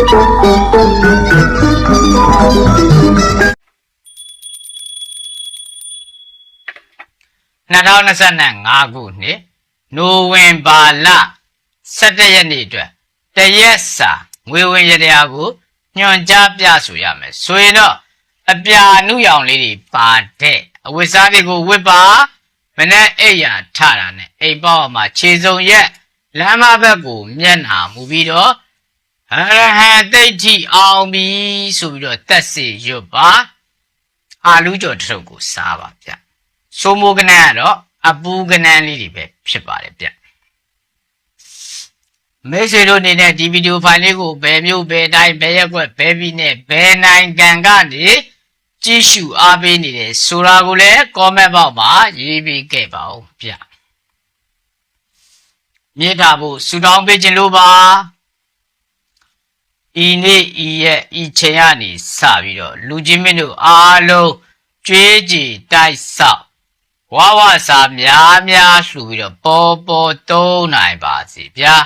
2025ခုနှစ်နိုဝင်ဘာလ17ရက်နေ့အတွက်တရက်စာငွေဝင်ရတရားကိုညွှန်ကြားပြဆိုရမယ်ဆိုရင်တော့အပြာနုရောင်လေးတွေပါတဲ့အဝတ်စားတွေကိုဝတ်ပါမနဲ့အိပ်ရာထတာနဲ့အိမ်ပေါက်မှာခြေစုံရက်လမ်းမဘက်ကိုမျက်နှာမူပြီးတော့ ဟရဟံတိတ်ထိအောင်ပြီဆိုပြီးတော့တက်စီရွတ်ပါအာလူကျော်တစ်ထုပ်ကိုစားပါဗျစိုးမိုးကနန်းကတော့အပူကနန်းလေးတွေပဲဖြစ်ပါတယ်ဗျမိတ်ဆွေတို့အနေနဲ့ဒီဗီဒီယိုဖိုင်လေးကိုဘယ်မျိုးဘယ်တိုင်းဘယ်ရက်ွက်ဘယ်ပြည်နဲ့ဘယ်နိုင်ငံကနေကြည့်ရှုအားပေးနေတယ်ဆိုတာကိုလည်း comment box မှာရေးပေးခဲ့ပါဦးဗျမြေထားဖို့ဆူတောင်းပေးခြင်းလို့ပါ ဤနေ့ဤရက်ဤချိန်ကနေစပြီးတော့လူချင်းမင်းတို့အားလုံးကြွေးကြည်တိုက်ဆောက်ဝါဝစာများများလှူပြီးတော့ပေါ်ပေါ်တုံးနိုင်ပါစေဗျာ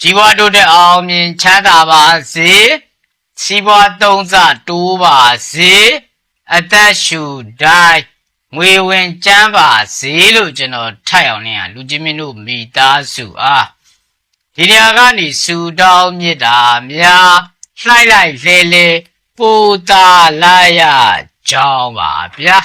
ជីវတို့တဲ့အောင်မြင်ချမ်းသာပါစေစီးပွားသုံးစတိုးပါစေအသက်ရှူတိုင်းငွေဝင်ကျန်းပါစေလို့ကျွန်တော်ထပ်အောင်နေရလူချင်းမင်းတို့မိသားစုအား ဒီနေရာကနေစူတောင်းမြစ်တာများလှိုက်လိုက်လေလေပူတာလာရကြောင်းပါဗျာ